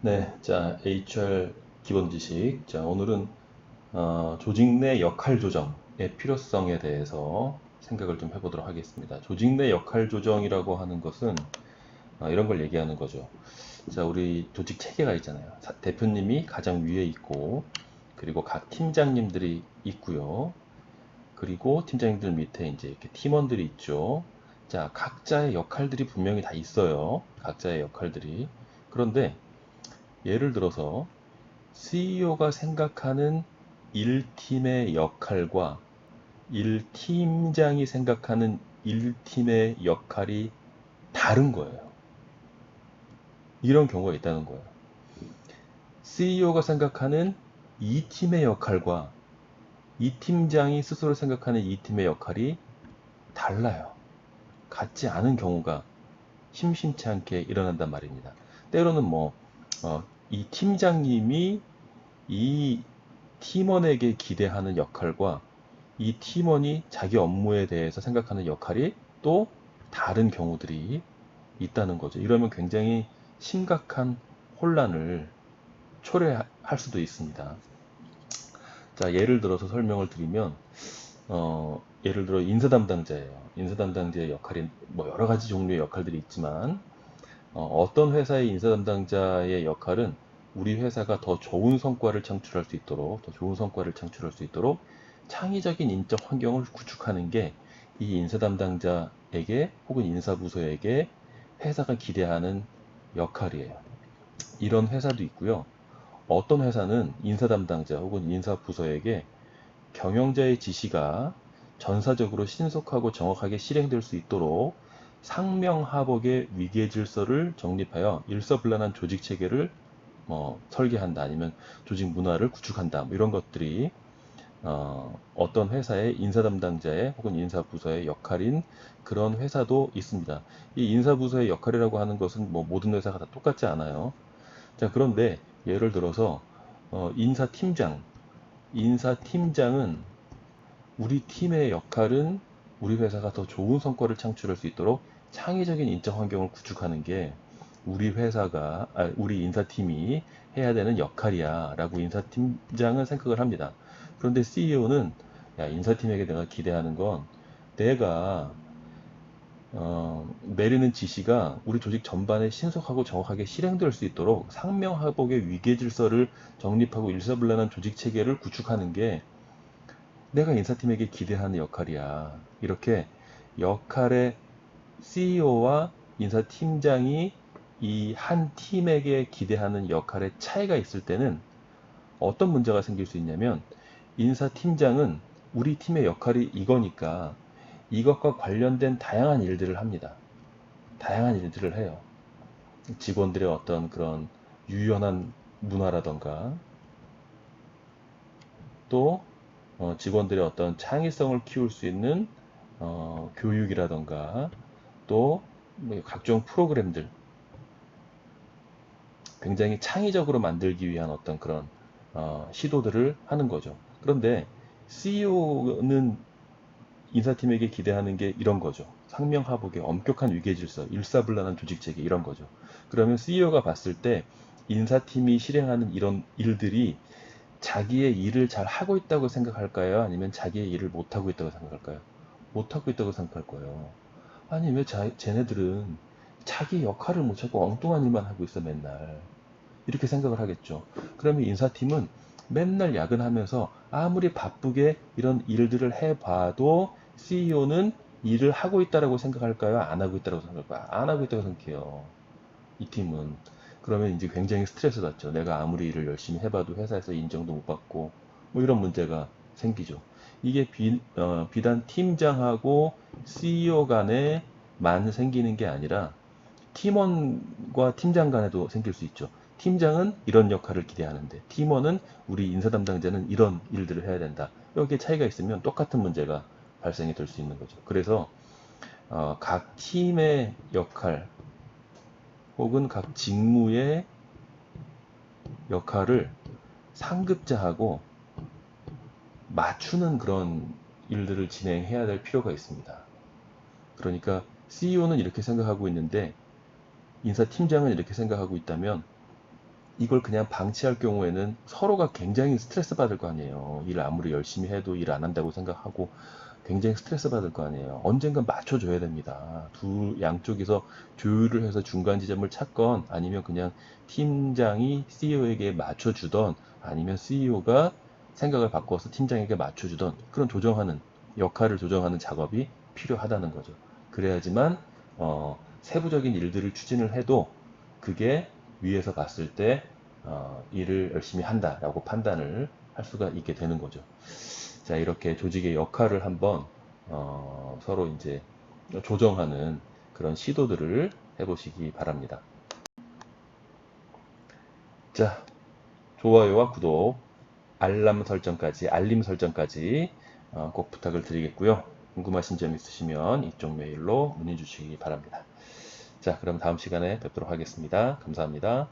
네, 자, HR 기본 지식. 자, 오늘은 어, 조직 내 역할 조정의 필요성에 대해서 생각을 좀 해보도록 하겠습니다. 조직 내 역할 조정이라고 하는 것은 어, 이런 걸 얘기하는 거죠. 자, 우리 조직 체계가 있잖아요. 사- 대표님이 가장 위에 있고, 그리고 각 팀장님들이 있고요. 그리고 팀장님들 밑에 이제 이렇게 팀원들이 있죠. 자, 각자의 역할들이 분명히 다 있어요. 각자의 역할들이. 그런데 예를 들어서 CEO가 생각하는 1팀의 역할과 1팀장이 생각하는 1팀의 역할이 다른 거예요. 이런 경우가 있다는 거예요. CEO가 생각하는 2팀의 역할과 이 팀장이 스스로 생각하는 이 팀의 역할이 달라요. 같지 않은 경우가 심심치 않게 일어난단 말입니다. 때로는 뭐, 어, 이 팀장님이 이 팀원에게 기대하는 역할과 이 팀원이 자기 업무에 대해서 생각하는 역할이 또 다른 경우들이 있다는 거죠. 이러면 굉장히 심각한 혼란을 초래할 수도 있습니다. 자, 예를 들어서 설명을 드리면, 어, 예를 들어 인사 담당자예요. 인사 담당자의 역할이 뭐 여러 가지 종류의 역할들이 있지만, 어, 떤 회사의 인사 담당자의 역할은 우리 회사가 더 좋은 성과를 창출할 수 있도록, 더 좋은 성과를 창출할 수 있도록 창의적인 인적 환경을 구축하는 게 이 인사 담당자에게 혹은 인사 부서에게 회사가 기대하는 역할이에요. 이런 회사도 있고요. 어떤 회사는 인사 담당자 혹은 인사 부서에게 경영자의 지시가 전사적으로 신속하고 정확하게 실행될 수 있도록 상명하복의 위계 질서를 정립하여 일사불란한 조직 체계를 뭐 설계한다 아니면 조직 문화를 구축한다 뭐 이런 것들이 어, 어떤 회사의 인사 담당자의 혹은 인사 부서의 역할인 그런 회사도 있습니다. 이 인사 부서의 역할이라고 하는 것은 뭐 모든 회사가 다 똑같지 않아요. 자 그런데 예를 들어서 어, 인사 팀장, 인사 팀장은 우리 팀의 역할은 우리 회사가 더 좋은 성과를 창출할 수 있도록 창의적인 인적 환경을 구축하는 게 우리 회사가, 아, 우리 인사팀이 해야 되는 역할이야 라고 인사팀장은 생각을 합니다. 그런데 CEO는 야, 인사팀에게 내가 기대하는 건 내가 어, 내리는 지시가 우리 조직 전반에 신속하고 정확하게 실행될 수 있도록 상명하복의 위계 질서를 정립하고 일사불란한 조직 체계를 구축하는 게 내가 인사팀에게 기대하는 역할이야. 이렇게 역할의 CEO와 인사팀장이 이 한 팀에게 기대하는 역할의 차이가 있을 때는 어떤 문제가 생길 수 있냐면 인사팀장은 우리 팀의 역할이 이거니까 이것과 관련된 다양한 일들을 합니다. 다양한 일들을 해요. 직원들의 어떤 그런 유연한 문화라던가 또 어, 직원들의 어떤 창의성을 키울 수 있는 어, 교육이라던가 또뭐 각종 프로그램들 굉장히 창의적으로 만들기 위한 어떤 그런 어, 시도들을 하는 거죠. 그런데 CEO는 인사팀에게 기대하는 게 이런 거죠. 상명하복의 엄격한 위계 질서, 일사불란한 조직 체계 이런 거죠. 그러면 CEO가 봤을 때 인사팀이 실행하는 이런 일들이 자기의 일을 잘 하고 있다고 생각할까요? 아니면 자기의 일을 못 하고 있다고 생각할까요? 못 하고 있다고 생각할 거예요. 아니 왜 자, 쟤네들은 자기 역할을 못 찾고 엉뚱한 일만 하고 있어 맨날 이렇게 생각을 하겠죠. 그러면 인사팀은 맨날 야근하면서 아무리 바쁘게 이런 일들을 해봐도 CEO는 일을 하고 있다라고 생각할까요? 안 하고 있다라고 생각할까요? 안 하고 있다고 생각해요. 이 팀은. 그러면 이제 굉장히 스트레스 받죠. 내가 아무리 일을 열심히 해봐도 회사에서 인정도 못 받고 뭐 이런 문제가 생기죠. 이게 비, 어, 비단 팀장하고 CEO 간에 만 생기는 게 아니라 팀원과 팀장 간에도 생길 수 있죠. 팀장은 이런 역할을 기대하는데 팀원은 우리 인사 담당자는 이런 일들을 해야 된다. 여기에 차이가 있으면 똑같은 문제가 발생이 될 수 있는 거죠. 그래서 어, 각 팀의 역할 혹은 각 직무의 역할을 상급자하고 맞추는 그런 일들을 진행해야 될 필요가 있습니다. 그러니까 CEO는 이렇게 생각하고 있는데 인사팀장은 이렇게 생각하고 있다면 이걸 그냥 방치할 경우에는 서로가 굉장히 스트레스 받을 거 아니에요. 일 아무리 열심히 해도 일 안 한다고 생각하고 굉장히 스트레스 받을 거 아니에요. 언젠간 맞춰줘야 됩니다. 두 양쪽에서 조율을 해서 중간 지점을 찾건 아니면 그냥 팀장이 CEO에게 맞춰주던 아니면 CEO가 생각을 바꿔서 팀장에게 맞춰주던 그런 조정하는 역할을 조정하는 작업이 필요하다는 거죠. 그래야지만 어, 세부적인 일들을 추진을 해도 그게 위에서 봤을 때 어, 일을 열심히 한다라고 판단을 할 수가 있게 되는 거죠. 자 이렇게 조직의 역할을 한번 어, 서로 이제 조정하는 그런 시도들을 해보시기 바랍니다. 자 좋아요와 구독, 알람 설정까지, 알림 설정까지 어, 꼭 부탁을 드리겠고요. 궁금하신 점 있으시면 이쪽 메일로 문의 주시기 바랍니다. 자, 그럼 다음 시간에 뵙도록 하겠습니다. 감사합니다.